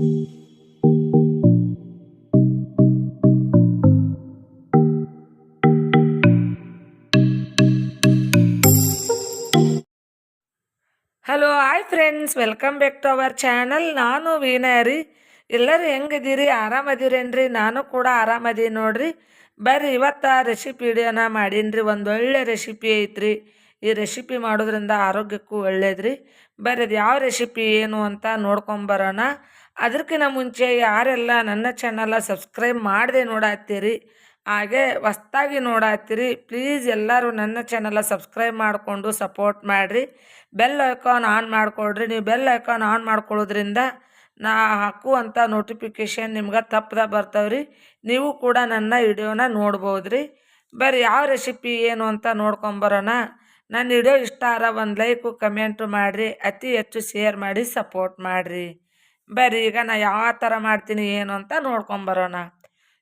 Hello hi friends welcome back to our channel ನಾನು ವೀಣಾರಿ ಎಲ್ಲರೂ ಹೆಂಗಿದ್ದೀರಿ ಆರಾಮದಿರೇನ್ರಿ ನಾನು ಕೂಡ ಆರಾಮದೀನಿ ನೋಡ್ರಿ ಬರ್ರಿ ಇವತ್ತು ರೆಸಿಪಿ ವಿಡಿಯೋನ ಮಾಡೀನಿ ಒಂದು ಒಳ್ಳೆ ರೆಸಿಪಿ ಐತ್ರಿ ಈ ರೆಸಿಪಿ ಮಾಡೋದ್ರಿಂದ ಆರೋಗ್ಯಕ್ಕೂ ಒಳ್ಳೇದ್ರಿ ಬರ್ರಿ ಅದು ಯಾವ ರೆಸಿಪಿ ಏನು ಅಂತ ನೋಡ್ಕೊಂಬರೋಣ ಅದಕ್ಕಿಂತ ಮುಂಚೆ ಯಾರೆಲ್ಲ ನನ್ನ ಚಾನಲ ಸಬ್ಸ್ಕ್ರೈಬ್ ಮಾಡದೆ ನೋಡತ್ತೀರಿ, ಹಾಗೆ ಹೊಸ್ದಾಗಿ ನೋಡತ್ತೀರಿ ಪ್ಲೀಸ್ ಎಲ್ಲರೂ ನನ್ನ ಚಾನಲ ಸಬ್ಸ್ಕ್ರೈಬ್ ಮಾಡಿಕೊಂಡು ಸಪೋರ್ಟ್ ಮಾಡಿರಿ. ಬೆಲ್ ಐಕಾನ್ ಆನ್ ಮಾಡಿಕೊಡ್ರಿ ನೀವು ಬೆಲ್ ಐಕಾನ್ ಆನ್ ಮಾಡ್ಕೊಳ್ಳೋದ್ರಿಂದ ನಾ ಹಾಕುವಂಥ ನೋಟಿಫಿಕೇಷನ್ ನಿಮ್ಗೆ ತಪ್ಪದ ಬರ್ತವ್ರಿ. ನೀವು ಕೂಡ ನನ್ನ ವಿಡಿಯೋನ ನೋಡ್ಬೋದು ರೀ ಯಾವ ರೆಸಿಪಿ ಏನು ಅಂತ ನೋಡ್ಕೊಂಬರೋಣ. ನನ್ನ ವಿಡಿಯೋ ಇಷ್ಟ ಆರ ಒಂದು ಲೈಕು ಕಮೆಂಟು ಮಾಡಿರಿ. ಅತಿ ಹೆಚ್ಚು ಶೇರ್ ಮಾಡಿ ಸಪೋರ್ಟ್ ಮಾಡಿರಿ. ಬರ್ರಿ, ಈಗ ನಾ ಯಾವ ಥರ ಮಾಡ್ತೀನಿ ಏನು ಅಂತ ನೋಡ್ಕೊಂಬರೋಣ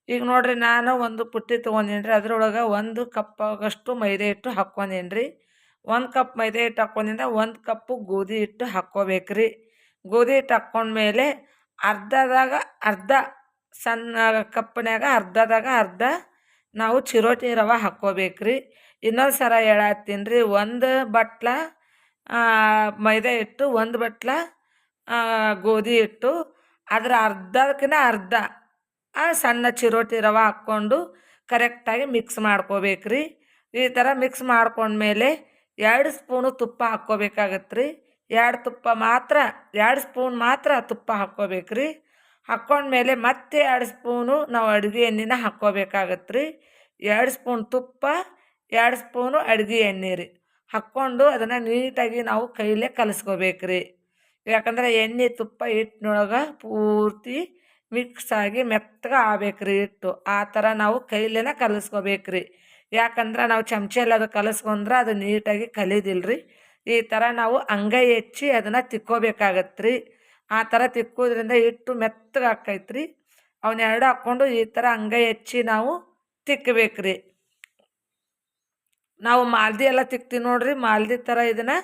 ಈಗ ನೋಡ್ರಿ, ನಾನು ಒಂದು ಪುಟ್ಟಿ ತೊಗೊಂಡೀನಿ ಅದ್ರೊಳಗೆ ಒಂದು ಕಪ್ಪಾಗಷ್ಟು ಮೈದಾ ಹಿಟ್ಟು ಹಾಕ್ಕೊಂಡೀನಿ ರೀ ಒಂದು ಕಪ್ ಮೈದಾ ಹಿಟ್ಟು ಹಾಕ್ಕೊಂಡಿಂದ ಒಂದು ಕಪ್ಪು ಗೋಧಿ ಹಿಟ್ಟು ಹಾಕ್ಕೋಬೇಕು ರೀ ಗೋಧಿ ಹಿಟ್ಟು ಹಾಕ್ಕೊಂಡ್ಮೇಲೆ ಅರ್ಧದಾಗ ಅರ್ಧ ಸಣ್ಣ ಕಪ್ನ್ಯಾಗ, ಅರ್ಧದಾಗ ಅರ್ಧ ನಾವು ಚಿರೋಟಿ ರವೆ ಹಾಕ್ಕೋಬೇಕು ರೀ ಇನ್ನೊಂದು ಸರ ಹೇಳತ್ತೀನಿ ರೀ ಒಂದು ಬಟ್ಲ ಮೈದಾ ಹಿಟ್ಟು ಒಂದು ಬಟ್ಲ ಗೋಧಿ ಹಿಟ್ಟು, ಅದರ ಅರ್ಧಕ್ಕಿಂತ ಅರ್ಧ ಸಣ್ಣ ಚಿರೋಟಿ ರವೆ ಹಾಕ್ಕೊಂಡು ಕರೆಕ್ಟಾಗಿ ಮಿಕ್ಸ್ ಮಾಡ್ಕೋಬೇಕು ರೀ ಈ ಥರ ಮಿಕ್ಸ್ ಮಾಡ್ಕೊಂಡ್ಮೇಲೆ ಎರಡು ಸ್ಪೂನು ತುಪ್ಪ ಹಾಕ್ಕೋಬೇಕಾಗತ್ತೆ ರೀ ಎರಡು ತುಪ್ಪ ಮಾತ್ರ, ಎರಡು ಸ್ಪೂನ್ ಮಾತ್ರ ತುಪ್ಪ ಹಾಕ್ಕೋಬೇಕು ರೀ ಹಾಕ್ಕೊಂಡ್ಮೇಲೆ ಮತ್ತೆ ಎರಡು ಸ್ಪೂನು ನಾವು ಅಡುಗೆ ಎಣ್ಣೆನ ಹಾಕ್ಕೋಬೇಕಾಗತ್ತೆ ರೀ ಎರಡು ಸ್ಪೂನ್ ತುಪ್ಪ, ಎರಡು ಸ್ಪೂನು ಅಡುಗೆ ಎಣ್ಣೆ ರೀ. ಹಾಕ್ಕೊಂಡು ಅದನ್ನು ನೀಟಾಗಿ ನಾವು ಕೈಲೇ ಕಲಿಸ್ಕೋಬೇಕು ರೀ ಯಾಕಂದ್ರೆ ಎಣ್ಣೆ ತುಪ್ಪ ಹಿಟ್ಟಿನೊಳಗೆ ಪೂರ್ತಿ ಮಿಕ್ಸ್ ಆಗಿ ಮೆತ್ತಗೆ ಆಗ್ಬೇಕ್ರಿ ಹಿಟ್ಟು. ಆ ಥರ ನಾವು ಕೈಲೇನ ಕಲಸ್ಕೋಬೇಕ್ರಿ. ಯಾಕಂದ್ರೆ ನಾವು ಚಮಚ ಎಲ್ಲ ಅದು ಕಲಸ್ಕೊಂಡ್ರೆ ಅದು ನೀಟಾಗಿ ಕಲಿದಿಲ್ಲ ರೀ ಈ ಥರ ನಾವು ಅಂಗೈ ಹೆಚ್ಚಿ ಅದನ್ನು ತಿಕ್ಕೋಬೇಕಾಗತ್ತೆ ರೀ ಆ ಥರ ತಿಕ್ಕೋದ್ರಿಂದ ಹಿಟ್ಟು ಮೆತ್ತಗ ಹಾಕೈತ್ರಿ ರೀ ಅವನ್ನ ಎರಡು ಹಾಕ್ಕೊಂಡು ಈ ಥರ ಅಂಗೈ ಹೆಚ್ಚಿ ನಾವು ತಿಕ್ಕಬೇಕು ರೀ ನಾವು ಮಾಲ್ದಿ ಎಲ್ಲ ತಿಕ್ತೀವಿ ನೋಡ್ರಿ. ಮಾಲ್ದಿ ಥರ ಇದನ್ನು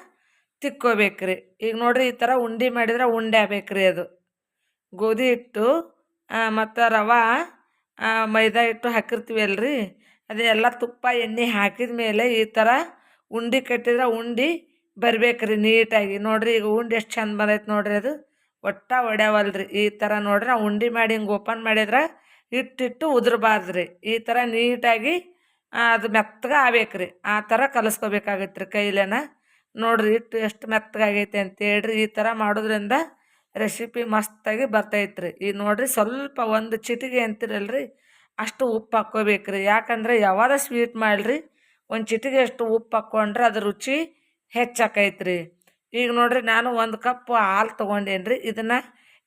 ತಿಕ್ಕೋಬೇಕು ರೀ ಈಗ ನೋಡ್ರಿ ಈ ಥರ ಉಂಡೆ ಮಾಡಿದ್ರೆ ಉಂಡೆ ಆಗ್ಬೇಕ್ರಿ ಅದು. ಗೋಧಿ ಹಿಟ್ಟು ಮತ್ತು ರವೆ ಮೈದಾ ಹಿಟ್ಟು ಹಾಕಿರ್ತೀವಿ ಅಲ್ರಿ. ಅದೆಲ್ಲ ತುಪ್ಪ, ಎಣ್ಣೆ ಹಾಕಿದ ಮೇಲೆ ಈ ಥರ ಉಂಡೆ ಕಟ್ಟಿದ್ರೆ ಉಂಡೆ ಬರ್ಬೇಕ್ರಿ ನೀಟಾಗಿ. ನೋಡ್ರಿ ಈಗ ಉಂಡೆ ಎಷ್ಟು ಚಂದ ಬಂದೈತೆ ನೋಡ್ರಿ ಅದು. ಒಟ್ಟ ಒಡ್ಯಾವಲ್ರಿ. ಈ ಥರ ನೋಡ್ರಿ ನಾವು ಉಂಡೆ ಮಾಡಿ ಹಿಂಗೆ ಓಪನ್ ಮಾಡಿದ್ರೆ ಹಿಟ್ಟಿಟ್ಟು ಉದುರಬಾರ್ದು ರೀ ಈ ಥರ ನೀಟಾಗಿ ಅದು ಮೆತ್ತಗೆ ಆಗ್ಬೇಕ್ರಿ. ಆ ಥರ ಕಲಿಸ್ಕೋಬೇಕಾಗತ್ತೆ ರೀ ಕೈಲೇನ. ನೋಡಿರಿ, ಹಿಟ್ಟು ಎಷ್ಟು ಮೆತ್ತಗಾಗೈತೆ ಅಂತೇಳ್ರಿ ಈ ಥರ ಮಾಡೋದ್ರಿಂದ ರೆಸಿಪಿ ಮಸ್ತಾಗಿ ಬರ್ತೈತೆ ರೀ ಈಗ ನೋಡಿರಿ, ಸ್ವಲ್ಪ ಒಂದು ಚಿಟಿಗೆ ಅಂತಿರಲ್ರಿ, ಅಷ್ಟು ಉಪ್ಪು ಹಾಕ್ಕೋಬೇಕು ರೀ ಯಾಕಂದ್ರೆ ಯಾವಾಗ ಸ್ವೀಟ್ ಮಾಡಿರಿ, ಒಂದು ಚಿಟಿಗೆ ಅಷ್ಟು ಉಪ್ಪು ಹಾಕ್ಕೊಂಡ್ರೆ ಅದು ರುಚಿ ಹೆಚ್ಚಾಕೈತ್ರಿ. ಈಗ ನೋಡ್ರಿ, ನಾನು ಒಂದು ಕಪ್ ಹಾಲು ತೊಗೊಂಡೇನ್ರಿ. ಇದನ್ನು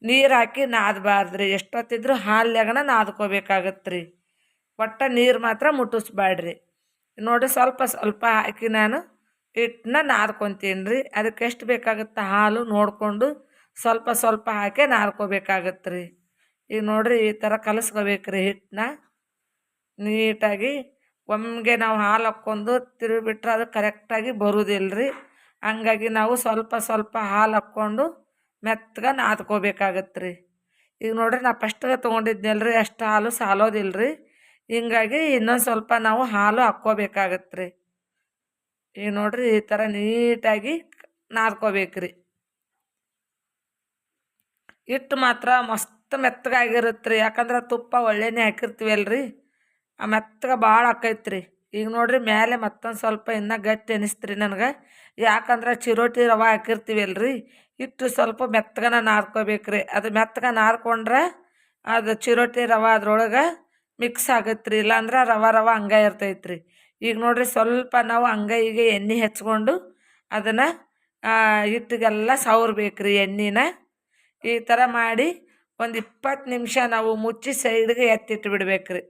ನೀರು ಹಾಕಿ ನಾದಬಾರ್ದು ರೀ ಎಷ್ಟೊತ್ತಿದ್ರು ಹಾಲ್ಯಾಗನ ನಾದ್ಕೋಬೇಕಾಗತ್ತೆ ಒಟ್ಟು ನೀರು ಮಾತ್ರ ಮುಟ್ಟಿಸ್ಬೇಡ್ರಿ. ನೋಡಿರಿ, ಸ್ವಲ್ಪ ಸ್ವಲ್ಪ ಹಾಕಿ ನಾನು ಹಿಟ್ಟನ್ನ ನಾದ್ಕೊತೀನಿ ರೀ ಅದಕ್ಕೆ ಎಷ್ಟು ಬೇಕಾಗುತ್ತೆ ಹಾಲು ನೋಡಿಕೊಂಡು ಸ್ವಲ್ಪ ಸ್ವಲ್ಪ ಹಾಕಿ ನಾದ್ಕೋಬೇಕಾಗತ್ತೆ ರೀ ಈಗ ನೋಡಿರಿ ಈ ಥರ ಕಲಸ್ಕೋಬೇಕು ರೀ ಹಿಟ್ಟನ್ನ. ನೀಟಾಗಿ ಒಮ್ಮೆಗೆ ನಾವು ಹಾಲು ಹಾಕ್ಕೊಂಡು ತಿರುಗಿಬಿಟ್ರೆ ಅದು ಕರೆಕ್ಟಾಗಿ ಬರುವುದಿಲ್ಲ ರೀ ಹಂಗಾಗಿ ನಾವು ಸ್ವಲ್ಪ ಸ್ವಲ್ಪ ಹಾಲು ಹಾಕ್ಕೊಂಡು ಮೆತ್ತಗೆ ನಾದ್ಕೋಬೇಕಾಗತ್ತೆ ರೀ ಈಗ ನೋಡಿರಿ ನಾ ಫಸ್ಟ್ಗೆ ತೊಗೊಂಡಿದ್ನಲ್ಲ ರೀ ಅಷ್ಟು ಹಾಲು ಸಾಲೋದಿಲ್ಲ ರೀ ಹಿಂಗಾಗಿ ಇನ್ನೊಂದು ಸ್ವಲ್ಪ ನಾವು ಹಾಲು ಹಾಕ್ಕೋಬೇಕಾಗತ್ತೆ ರೀ ಈಗ ನೋಡ್ರಿ ಈ ಥರ ನೀಟಾಗಿ ನಾದ್ಕೋಬೇಕ್ರಿ. ಹಿಟ್ಟು ಮಾತ್ರ ಮಸ್ತ್ ಮೆತ್ತಗಾಗಿರುತ್ತೆ ರೀ ಯಾಕಂದ್ರೆ ತುಪ್ಪ ಒಳ್ಳೆನೇ ಹಾಕಿರ್ತೀವಲ್ರಿ. ಆ ಮೆತ್ತಗೆ ಭಾಳ ಹಾಕೈತ್ರಿ ಈಗ ನೋಡ್ರಿ ಮೇಲೆ ಮತ್ತೊಂದು ಸ್ವಲ್ಪ ಇನ್ನೂ ಗಟ್ಟಿ ಅನಿಸ್ತ್ರಿ ನನಗೆ. ಯಾಕಂದ್ರೆ ಚಿರೋಟಿ ರವೆ ಹಾಕಿರ್ತೀವಲ್ರಿ, ಹಿಟ್ಟು ಸ್ವಲ್ಪ ಮೆತ್ತಗನ ನಾದ್ಕೋಬೇಕ್ರಿ. ಅದು ಮೆತ್ತಗ ನಾದ್ಕೊಂಡ್ರೆ ಅದು ಚಿರೋಟಿ ರವೆ ಅದ್ರೊಳಗೆ ಮಿಕ್ಸ್ ಆಗತ್ತೆ ರೀ ಇಲ್ಲಾಂದ್ರೆ ರವೆ ರವೆ ಹಂಗೆ ಇರ್ತೈತೆ ರೀ ಈಗ ನೋಡ್ರಿ ಸ್ವಲ್ಪ ನಾವು ಅಂಗೈಗೆ ಎಣ್ಣೆ ಹೆಚ್ಕೊಂಡು ಅದನ್ನು ಹಿಟ್ಟಿಗೆಲ್ಲ ಸವ್ರಬೇಕು ರೀ ಎಣ್ಣೆನ. ಈ ಥರ ಮಾಡಿ ಒಂದು ಇಪ್ಪತ್ತು ನಿಮಿಷ ನಾವು ಮುಚ್ಚಿ ಸೈಡ್ಗೆ ಎತ್ತಿಟ್ಟು ಬಿಡ್ಬೇಕು ರೀ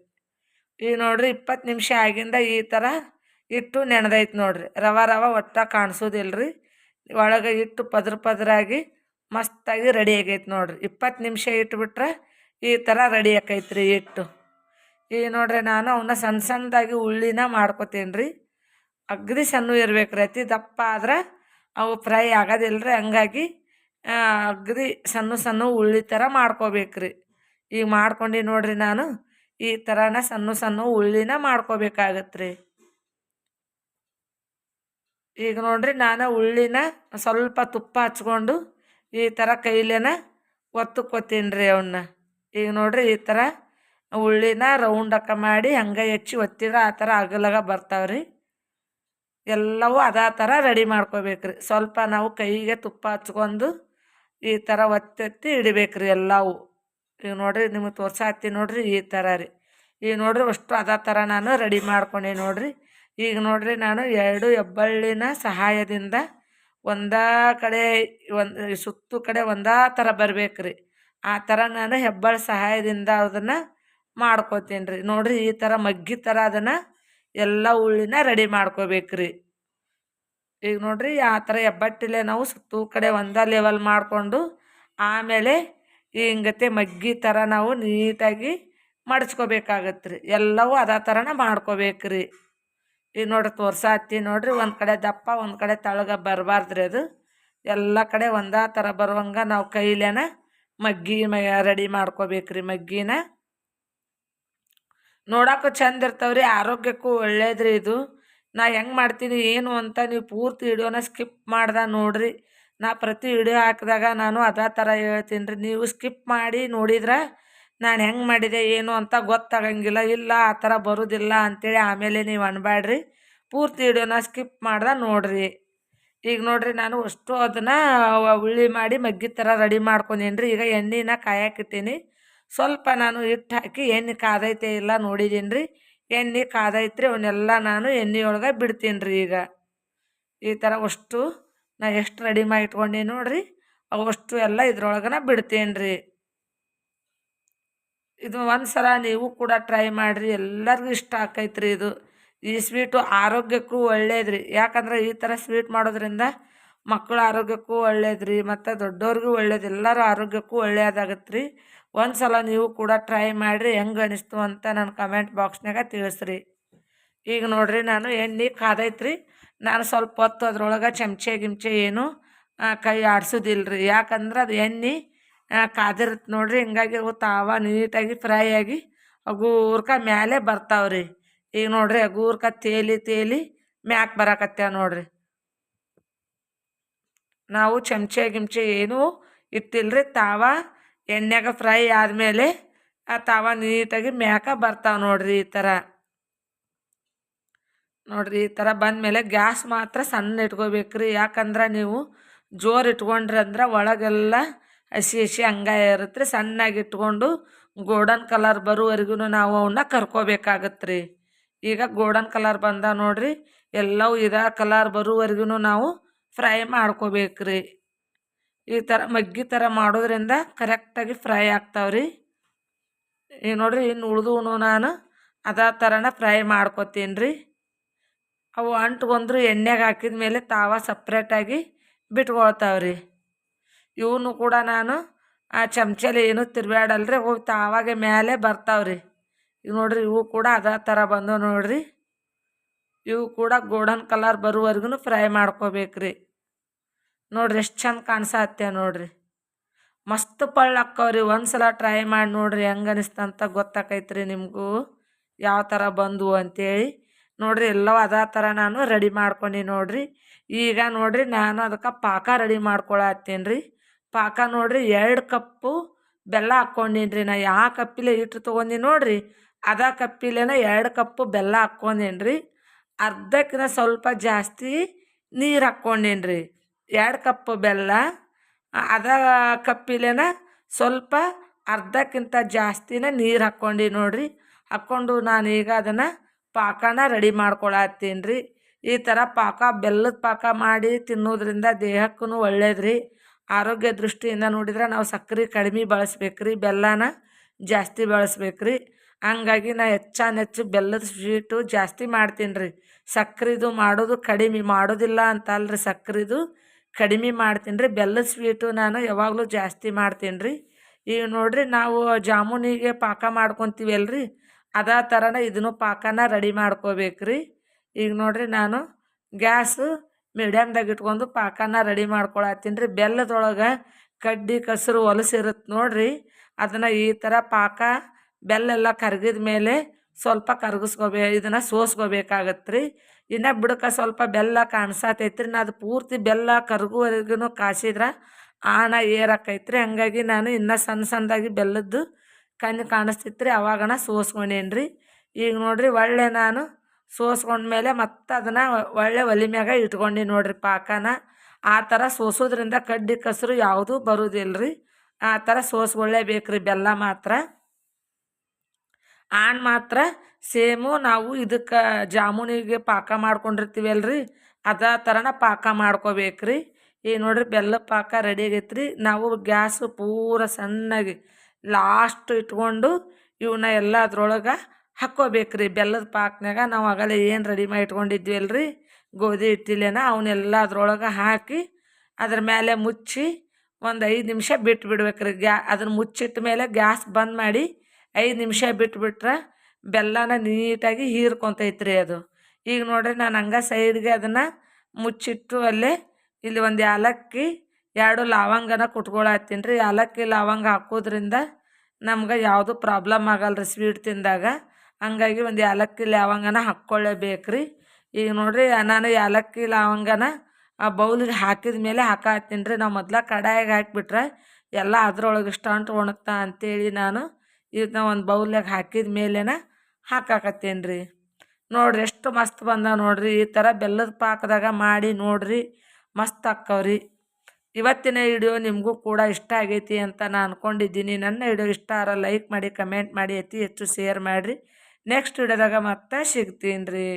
ಈಗ ನೋಡ್ರಿ ಇಪ್ಪತ್ತು ನಿಮಿಷ ಆಗಿಂದ ಈ ಥರ ಹಿಟ್ಟು ನೆನೆದೈತೆ ನೋಡ್ರಿ. ರವ ರವ ಒಟ್ಟ ಕಾಣಿಸೋದಿಲ್ಲ ರೀ ಒಳಗೆ ಹಿಟ್ಟು ಪದ್ರ ಪದರಾಗಿ ಮಸ್ತಾಗಿ ರೆಡಿ ಆಗೈತೆ ನೋಡ್ರಿ. ಇಪ್ಪತ್ತು ನಿಮಿಷ ಇಟ್ಬಿಟ್ರೆ ಈ ಥರ ರೆಡಿ ಆಕೈತೆ ರೀ ಹಿಟ್ಟು. ಈಗ ನೋಡ್ರಿ ನಾನು ಅವನ್ನ ಸಣ್ಣ ಸಣ್ಣದಾಗಿ ಉಳ್ಳಿನ ಮಾಡ್ಕೊತೀನಿ ರೀ ಅಗದಿ ಸಣ್ಣ ಇರ್ಬೇಕು ರೀ ದಪ್ಪ ಆದ್ರೆ ಅವು ಫ್ರೈ ಆಗೋದಿಲ್ಲ ರೀ ಹಂಗಾಗಿ ಅಗದಿ ಸಣ್ಣ ಸಣ್ಣ ಉಳ್ಳಿ ಥರ ಮಾಡ್ಕೋಬೇಕ್ರಿ. ಈಗ ಮಾಡ್ಕೊಂಡು ನೋಡ್ರಿ ನಾನು, ಈ ಥರನ ಸಣ್ಣ ಸಣ್ಣ ಉಳ್ಳಿನ ಮಾಡ್ಕೋಬೇಕಾಗತ್ತೆ ಈಗ ನೋಡ್ರಿ ನಾನು ಉಳ್ಳಿನ ಸ್ವಲ್ಪ ತುಪ್ಪ ಹಚ್ಕೊಂಡು ಈ ಥರ ಕೈಲೇನ ಒತ್ತುಕೊತೀನಿ ರೀ ಅವನ್ನ ಈಗ ನೋಡ್ರಿ ಈ ಥರ ಉಳ್ಳಿನ ರೌಂಡಕ್ಕ ಮಾಡಿ ಹಂಗೆ ಹೆಚ್ಚಿ ಒತ್ತಿದ್ರೆ ಆ ಥರ ಅಗಲಗ ಬರ್ತಾವ್ರಿ. ಎಲ್ಲವೂ ಅದಾ ಥರ ರೆಡಿ ಮಾಡ್ಕೋಬೇಕ್ರಿ. ಸ್ವಲ್ಪ ನಾವು ಕೈಗೆ ತುಪ್ಪ ಹಚ್ಕೊಂಡು ಈ ಥರ ಒತ್ತೆತ್ತಿ ಇಡಬೇಕ್ರಿ ಎಲ್ಲವೂ. ಈಗ ನೋಡ್ರಿ ನಿಮಗೆ ತೋರ್ಸಾತ್ತಿ ನೋಡ್ರಿ ಈ ಥರ ರೀ. ಈಗ ನೋಡ್ರಿ ಅಷ್ಟು ಅದಾ ಥರ ನಾನು ರೆಡಿ ಮಾಡ್ಕೊಂಡೆ ನೋಡ್ರಿ. ಈಗ ನೋಡ್ರಿ ನಾನು ಎರಡು ಹೆಬ್ಬಳ್ಳಿನ ಸಹಾಯದಿಂದ ಒಂದಾ ಕಡೆ ಒಂದು ಸುತ್ತು ಕಡೆ ಒಂದಾ ಥರ ಬರಬೇಕು ರೀ ಆ ಥರ ನಾನು ಹೆಬ್ಬಳ್ಳಿ ಸಹಾಯದಿಂದ ಅದನ್ನು ಮಾಡ್ಕೋತೀನಿ ರೀ ನೋಡಿರಿ ಈ ಥರ ಮಗ್ಗಿ ಥರ ಅದನ್ನು ಎಲ್ಲ ಉಳ್ಳಿನ ರೆಡಿ ಮಾಡ್ಕೋಬೇಕ್ರಿ. ಈಗ ನೋಡಿರಿ ಆ ಥರ ಹೆಬ್ಬಟ್ಟಿಲೆ ನಾವು ಸುತ್ತೂ ಕಡೆ ಒಂದೇ ಲೆವೆಲ್ ಮಾಡಿಕೊಂಡು ಆಮೇಲೆ ಹಿಂಗತೆ ಮಗ್ಗಿ ಥರ ನಾವು ನೀಟಾಗಿ ಮಡಚ್ಕೋಬೇಕಾಗತ್ತೆ ಎಲ್ಲವೂ ಅದೇ ಥರನ ಮಾಡ್ಕೋಬೇಕ್ರಿ. ಈಗ ನೋಡ್ರಿ ತೋರ್ಸಾತಿ ನೋಡ್ರಿ ಒಂದು ಕಡೆ ದಪ್ಪ, ಒಂದು ಕಡೆ ತಳಗ ಬರಬಾರ್ದ್ರಿ ಅದು. ಎಲ್ಲ ಕಡೆ ಒಂದೇ ಥರ ಬರುವಂಗೆ ನಾವು ಕೈಲೇನ ಮಗ್ಗಿ ರೆಡಿ ಮಾಡ್ಕೋಬೇಕ್ರಿ ಮಗ್ಗಿನ. ನೋಡೋಕೆ ಚಂದ ಇರ್ತಾವ್ರಿ, ಆರೋಗ್ಯಕ್ಕೂ ಒಳ್ಳೇದ್ರಿ ಇದು. ನಾ ಹೆಂಗೆ ಮಾಡ್ತೀನಿ, ಏನು ಅಂತ ನೀವು ಪೂರ್ತಿ ವಿಡಿಯೋನ ಸ್ಕಿಪ್ ಮಾಡ್ದೆ ನೋಡ್ರಿ. ನಾ ಪ್ರತಿ ವಿಡಿಯೋ ಹಾಕಿದಾಗ ನಾನು ಅದೇ ಥರ ಹೇಳ್ತೀನಿ ರೀ ನೀವು ಸ್ಕಿಪ್ ಮಾಡಿ ನೋಡಿದ್ರೆ ನಾನು ಹೆಂಗೆ ಮಾಡಿದೆ, ಏನು ಅಂತ ಗೊತ್ತಾಗಂಗಿಲ್ಲ, ಇಲ್ಲ ಆ ಥರ ಬರೋದಿಲ್ಲ ಅಂತೇಳಿ ಆಮೇಲೆ ನೀವು ಅನ್ಬೇಡ್ರಿ ಪೂರ್ತಿ ವಿಡಿಯೋನ ಸ್ಕಿಪ್ ಮಾಡ್ದೆ ನೋಡ್ರಿ. ಈಗ ನೋಡ್ರಿ ನಾನು ಅಷ್ಟು ಅದನ್ನು ಉಳ್ಳಿ ಮಾಡಿ ಮಗ್ಗಿ ಥರ ರೆಡಿ ಮಾಡ್ಕೊಂಡೀನಿ ರೀ ಈಗ ಎಣ್ಣೆನ ಕಾಯಕ್ಕಿಟ್ಟೀನಿ ಸ್ವಲ್ಪ ನಾನು ಹಿಟ್ಟು ಹಾಕಿ ಎಣ್ಣೆ ಕಾದೈತೆ ಇಲ್ಲ ನೋಡಿದ್ದೀನಿ ರೀ ಎಣ್ಣೆ ಕಾದೈತ್ರಿ, ಅವನ್ನೆಲ್ಲ ನಾನು ಎಣ್ಣೆ ಒಳಗೆ ಬಿಡ್ತೀನಿ ರೀ ಈಗ. ಈ ಥರ ಅಷ್ಟು ನಾ ಎಷ್ಟು ರೆಡಿ ಮಾಡಿ ಇಟ್ಕೊಂಡೀನಿ ನೋಡ್ರಿ, ಅವಷ್ಟು ಎಲ್ಲ ಇದ್ರೊಳಗನ ಬಿಡ್ತೀನಿ ರೀ ಇದು ಒಂದು ಸಲ ನೀವು ಕೂಡ ಟ್ರೈ ಮಾಡಿರಿ, ಎಲ್ಲರಿಗೂ ಇಷ್ಟ ಆಕೈತ್ರಿ ಇದು. ಈ ಸ್ವೀಟು ಆರೋಗ್ಯಕ್ಕೂ ಒಳ್ಳೇದ್ರಿ. ಯಾಕಂದ್ರೆ ಈ ಥರ ಸ್ವೀಟ್ ಮಾಡೋದ್ರಿಂದ ಮಕ್ಕಳ ಆರೋಗ್ಯಕ್ಕೂ ಒಳ್ಳೇದ್ರಿ, ಮತ್ತು ದೊಡ್ಡವ್ರಿಗೂ ಒಳ್ಳೇದು, ಎಲ್ಲರ ಆರೋಗ್ಯಕ್ಕೂ ಒಳ್ಳೆಯದಾಗತ್ತೆ ರೀ ಒಂದು ಸಲ ನೀವು ಕೂಡ ಟ್ರೈ ಮಾಡಿರಿ, ಹೆಂಗೆ ಅನಿಸ್ತು ಅಂತ ನನ್ನ ಕಮೆಂಟ್ ಬಾಕ್ಸ್ನಾಗ ತಿಳಿಸ್ರಿ. ಈಗ ನೋಡಿರಿ ನಾನು ಎಣ್ಣೆ ಕಾದೈತ್ರಿ. ನಾನು ಸ್ವಲ್ಪ ಹೊತ್ತು ಅದ್ರೊಳಗೆ ಚಮಚೆ ಗಿಮ್ಚೆ ಏನು ಕೈ ಆಡಿಸೋದಿಲ್ಲ ರೀ ಯಾಕಂದ್ರೆ ಅದು ಎಣ್ಣೆ ಕಾದಿರುತ್ತೆ ನೋಡ್ರಿ. ಹಿಂಗಾಗಿ ಅವು ತಾವ ನೀಟಾಗಿ ಫ್ರೈ ಆಗಿ ಅಗೂರ್ಕ ಮೇಲೆ ಬರ್ತಾವ್ರಿ. ಈಗ ನೋಡ್ರಿ ಅಗೂರ್ಕ ತೇಲಿ ತೇಲಿ ಮ್ಯಾಕ್ ಬರಕತ್ತೇವೆ ನೋಡ್ರಿ. ನಾವು ಚಮಚೆ ಗಿಮ್ಚೆ ಏನೂ ಇಟ್ಟಿಲ್ಲರಿ ತಾವ ಎಣ್ಣೆಗೆ ಫ್ರೈ ಆದಮೇಲೆ ಆ ತಾವ ನೀಟಾಗಿ ಮ್ಯಾಕ ಬರ್ತಾವೆ ನೋಡ್ರಿ ಈ ಥರ ನೋಡ್ರಿ ಈ ಥರ ಬಂದಮೇಲೆ ಗ್ಯಾಸ್ ಮಾತ್ರ ಸಣ್ಣ ಇಟ್ಕೋಬೇಕ್ರಿ, ಯಾಕಂದ್ರೆ ನೀವು ಜೋರು ಇಟ್ಕೊಂಡ್ರಿ ಅಂದ್ರೆ ಒಳಗೆಲ್ಲ ಹಸಿ ಹಸಿ ಹಂಗ ಇರುತ್ತೆ ರೀ ಸಣ್ಣಾಗಿ ಇಟ್ಕೊಂಡು ಗೋಲ್ಡನ್ ಕಲರ್ ಬರುವವರೆಗೂ ನಾವು ಅವನ್ನ ಕರ್ಕೋಬೇಕಾಗತ್ತೆ ರೀ ಈಗ ಗೋಲ್ಡನ್ ಕಲರ್ ಬಂದ ನೋಡ್ರಿ, ಎಲ್ಲವೂ ಇದ ಕಲರ್ ಬರುವವರೆಗೂ ನಾವು ಫ್ರೈ ಮಾಡ್ಕೋಬೇಕ್ರಿ. ಈ ಥರ ಮಗ್ಗಿ ಥರ ಮಾಡೋದ್ರಿಂದ ಕರೆಕ್ಟಾಗಿ ಫ್ರೈ ಆಗ್ತಾವ್ರಿ. ಈಗ ನೋಡ್ರಿ ಇನ್ನು ಉಳಿದು ನಾನು. ಅದೇ ಥರನ ಫ್ರೈ ಮಾಡ್ಕೊತೀನಿ ರೀ ಅವು ಅಂಟ್ಕೊಂಡ್ರು ಎಣ್ಣೆಗೆ ಹಾಕಿದ ಮೇಲೆ ತಾವ ಸಪ್ರೇಟಾಗಿ ಬಿಟ್ಕೊಳ್ತಾವ್ರಿ. ಇವನು ಕೂಡ ನಾನು ಆ ಚಮಚಲ್ಲಿ ಏನು ತಿರ್ಬ್ಯಾಡಲ್ರಿ ಅವು ತಾವಾಗೆ ಮೇಲೆ ಬರ್ತಾವ್ರಿ. ಈಗ ನೋಡ್ರಿ ಇವು ಕೂಡ ಅದೇ ಥರ ಬಂದವು ನೋಡ್ರಿ. ಇವು ಕೂಡ ಗೋಲ್ಡನ್ ಕಲರ್ ಬರುವವರೆಗೂ ಫ್ರೈ ಮಾಡ್ಕೋಬೇಕ್ರಿ. ನೋಡ್ರಿ ಎಷ್ಟು ಚಂದ ಕಾಣಿಸತ್ತೆ ನೋಡ್ರಿ. ಮಸ್ತ್ ಪಳ್ಳು ಹಾಕ್ಕವ್ರಿ ಒಂದು ಸಲ ಟ್ರೈ ಮಾಡಿ ನೋಡ್ರಿ ಹೆಂಗೆ ಅನಿಸ್ತಂತ ಗೊತ್ತಾಕೈತ್ರಿ ನಿಮಗೂ. ಯಾವ ಥರ ಬಂದವು ಅಂತೇಳಿ. ನೋಡ್ರಿ ಎಲ್ಲವೂ ಅದೇ ಥರ ನಾನು ರೆಡಿ ಮಾಡ್ಕೊಂಡು ನೋಡ್ರಿ. ಈಗ ನೋಡ್ರಿ ನಾನು ಅದಕ್ಕೆ ಪಾಕ ರೆಡಿ ಮಾಡ್ಕೊಳತ್ತೀನಿ ರೀ ಪಾಕ ನೋಡ್ರಿ ಎರಡು ಕಪ್ಪು ಬೆಲ್ಲ ಹಾಕ್ಕೊಂಡೀನಿ ರೀ ನಾ ಯಾವ ಕಪ್ಪಿಲೆ ಹಿಟ್ಟು ತೊಗೊಂಡಿ ನೋಡ್ರಿ, ಅದ ಕಪ್ಪಿಲೇನ ಎರಡು ಕಪ್ಪು ಬೆಲ್ಲ ಹಾಕ್ಕೊಂಡೇನಿ ರೀ ಅರ್ಧಕ್ಕಿಂತ ಸ್ವಲ್ಪ ಜಾಸ್ತಿ ನೀರು ಹಾಕ್ಕೊಂಡೀನಿ ರೀ ಎರಡು ಕಪ್ ಬೆಲ್ಲ, ಅದ ಕಪ್ಪಿಲೇನ ಸ್ವಲ್ಪ ಅರ್ಧಕ್ಕಿಂತ ಜಾಸ್ತಿನ ನೀರು ಹಾಕ್ಕೊಂಡು ನೋಡಿರಿ. ಹಾಕ್ಕೊಂಡು ನಾನು ಈಗ ಅದನ್ನು ಪಾಕನ ರೆಡಿ ಮಾಡ್ಕೊಳತ್ತೀನಿ ರೀ ಈ ಥರ ಪಾಕ, ಬೆಲ್ಲದ ಪಾಕ ಮಾಡಿ ತಿನ್ನೋದ್ರಿಂದ ದೇಹಕ್ಕೂ ಒಳ್ಳೇದು ರೀ ಆರೋಗ್ಯ ದೃಷ್ಟಿಯಿಂದ ನೋಡಿದ್ರೆ ನಾವು ಸಕ್ಕರೆ ಕಡಿಮೆ ಬಳಸ್ಬೇಕು ರೀ ಬೆಲ್ಲನ ಜಾಸ್ತಿ ಬಳಸ್ಬೇಕು ರೀ ಹಂಗಾಗಿ ನಾ ಹೆಚ್ಚಾನೆಚ್ಚು ಬೆಲ್ಲದ ಸ್ವೀಟು ಜಾಸ್ತಿ ಮಾಡ್ತೀನಿ ರೀ ಸಕ್ಕರೆದು ಮಾಡೋದು ಕಡಿಮೆ, ಮಾಡೋದಿಲ್ಲ ಅಂತಲ್ಲ ರೀ ಸಕ್ರೆದು. ಕಡಿಮೆ ಮಾಡ್ತೀನಿ ರೀ. ಬೆಲ್ಲದ ಸ್ವೀಟು ನಾನು ಯಾವಾಗಲೂ ಜಾಸ್ತಿ ಮಾಡ್ತೀನಿ ರೀ. ಈಗ ನೋಡಿರಿ ನಾವು ಜಾಮೂನಿಗೆ ಪಾಕ ಮಾಡ್ಕೊತೀವಿ ಅಲ್ರಿ. ಅದೇ ಥರನೇ ಇದನ್ನು ಪಾಕನ ರೆಡಿ ಮಾಡ್ಕೋಬೇಕು ರೀ. ಈಗ ನೋಡಿರಿ ನಾನು ಗ್ಯಾಸು ಮೀಡಿಯಮ್ದಾಗ ಇಟ್ಕೊಂಡು ಪಾಕನ ರೆಡಿ ಮಾಡ್ಕೊಳತ್ತೀನಿ ರೀ. ಬೆಲ್ಲದೊಳಗೆ ಕಡ್ಡಿ, ಕಸರು ಹೊಲಸಿರುತ್ತೆ ನೋಡಿರಿ. ಅದನ್ನು ಈ ಥರ ಪಾಕ ಬೆಲ್ಲ ಎಲ್ಲ ಕರಗಿದ ಮೇಲೆ ಸ್ವಲ್ಪ ಕರಗಿಸ್ಕೋಬೇ, ಇದನ್ನು ಸೋಸ್ಕೋಬೇಕಾಗತ್ತೆ ರೀ ಇನ್ನು ಬಿಡಕ್ಕೆ ಸ್ವಲ್ಪ ಬೆಲ್ಲ ಕಾಣಿಸತೈತ್ರಿ. ನಾ ಅದು ಪೂರ್ತಿ ಬೆಲ್ಲ ಕರಗುವರೆಗೂ ಕಾಸಿದ್ರೆ ಆಣ ಏರಾಕೈತ್ರಿ. ಹಂಗಾಗಿ ನಾನು ಇನ್ನೂ ಸಣ್ಣ ಸಣ್ಣದಾಗಿ ಬೆಲ್ಲದ್ದು ಕಣ್ಣು ಕಾಣಿಸ್ತಿತ್ತು ರೀ ಅವಾಗನ ಸೋಸ್ಕೊಂಡೇನಿ ರೀ ಈಗ ನೋಡಿರಿ ಒಳ್ಳೆ ನಾನು ಸೋಸ್ಕೊಂಡ್ಮೇಲೆ ಮತ್ತೆ ಅದನ್ನು ಒಳ್ಳೆ ಒಲಿ ಮ್ಯಾಗ ಇಟ್ಕೊಂಡು ನೋಡಿರಿ ಪಾಕನ. ಆ ಥರ ಸೋಸೋದ್ರಿಂದ ಕಡ್ಡಿ ಕಸರು ಯಾವುದೂ ಬರೋದಿಲ್ಲ ರೀ ಆ ಥರ ಸೋಸ್ಕೊಳ್ಳೇಬೇಕ್ರಿ ಬೆಲ್ಲ ಮಾತ್ರ. ಆಣ್ ಮಾತ್ರ ಸೇಮು ನಾವು ಇದಕ್ಕೆ ಜಾಮೂನಿಗೆ ಪಾಕ ಮಾಡ್ಕೊಂಡಿರ್ತೀವಲ್ಲ ರೀ ಅದೇ ಥರನ ಪಾಕ ಮಾಡ್ಕೋಬೇಕು ರೀ ಈಗ ನೋಡಿರಿ ಬೆಲ್ಲ ಪಾಕ ರೆಡಿ ಆಗೈತೆ ರೀ ನಾವು ಗ್ಯಾಸು ಪೂರ ಸಣ್ಣಗೆ ಲಾಸ್ಟ್ ಇಟ್ಕೊಂಡು ಇವನ್ನ ಎಲ್ಲ ಅದ್ರೊಳಗೆ ಹಾಕ್ಕೋಬೇಕ್ರಿ. ಬೆಲ್ಲದ ಪಾಕ್ನಾಗ ನಾವು ಆಗಲ್ಲ ಏನು ರೆಡಿ ಮಾಡಿ ಇಟ್ಕೊಂಡಿದ್ವಿ ಅಲ್ರಿ ಗೋಧಿ ಹಿಟ್ಟಿಲೇನ ಅವನ್ನೆಲ್ಲ ಅದ್ರೊಳಗೆ ಹಾಕಿ ಅದ್ರ ಮೇಲೆ ಮುಚ್ಚಿ ಒಂದು ಐದು ನಿಮಿಷ ಬಿಟ್ಟು ಬಿಡ್ಬೇಕ್ರಿ ಗ್ಯಾ, ಅದನ್ನು ಮುಚ್ಚಿಟ್ಟ ಮೇಲೆ ಗ್ಯಾಸ್ ಬಂದ್ ಮಾಡಿ ಐದು ನಿಮಿಷ ಬಿಟ್ಬಿಟ್ರೆ ಬೆಲ್ಲನ ನೀಟಾಗಿ ಹೀರ್ಕೊತೈತ್ರಿ ಅದು. ಈಗ ನೋಡ್ರಿ ನಾನು ಹಂಗ ಸೈಡ್ಗೆ ಅದನ್ನು ಮುಚ್ಚಿಟ್ಟು ಅಲ್ಲೇ ಇಲ್ಲಿ ಒಂದು ಏಲಕ್ಕಿ ಎರಡು ಲವಂಗನ ಕುಟ್ಕೊಳತ್ತೀನಿ ರೀ ಏಲಕ್ಕಿ ಲವಂಗ ಹಾಕೋದ್ರಿಂದ ನಮ್ಗೆ ಯಾವುದು ಪ್ರಾಬ್ಲಮ್ ಆಗಲ್ಲ ರೀ ಸ್ವೀಟ್ ತಿಂದಾಗ. ಹಂಗಾಗಿ ಒಂದು ಏಲಕ್ಕಿ ಲವಂಗನ ಹಾಕ್ಕೊಳ್ಳೇಬೇಕ್ರಿ ಈಗ ನೋಡಿರಿ ನಾನು ಏಲಕ್ಕಿ ಲವಂಗನ ಆ ಬೌಲಿಗೆ ಹಾಕಿದ ಮೇಲೆ ಹಾಕತ್ತೀನಿ ರೀ ನಾವು ಮೊದ್ಲು ಕಡಾಯಿಗೆ ಹಾಕಿಬಿಟ್ರೆ ಎಲ್ಲ ಅದ್ರೊಳಗೆ ಸ್ಟಂಟ್ ಒಣಗ್ತಾ ಅಂತೇಳಿ ನಾನು ಇದನ್ನ ಒಂದು ಬೌಲ್ಯಾಗ ಹಾಕಿದ ಮೇಲೆನ ಹಾಕಾಕತ್ತೀನಿ ರೀ ನೋಡ್ರಿ ಎಷ್ಟು ಮಸ್ತ್ ಬಂದ ನೋಡ್ರಿ. ಈ ಥರ ಬೆಲ್ಲದ ಪಾಕದಾಗ ಮಾಡಿ ನೋಡ್ರಿ ಮಸ್ತ್ ಆಕ್ಕವ್ರಿ. ಇವತ್ತಿನ ವಿಡಿಯೋ ನಿಮಗೂ ಕೂಡ ಇಷ್ಟ ಆಗೈತಿ ಅಂತ ನಾನು ಅಂದ್ಕೊಂಡಿದ್ದೀನಿ ನನ್ನ ವಿಡಿಯೋ ಇಷ್ಟ ಆರ ಲೈಕ್ ಮಾಡಿ ಕಮೆಂಟ್ ಮಾಡಿ, ಅತಿ ಹೆಚ್ಚು ಶೇರ್ ಮಾಡಿರಿ. ನೆಕ್ಸ್ಟ್ ವಿಡಿಯೋದಾಗ ಮತ್ತೆ ಸಿಗ್ತೀನಿ ರೀ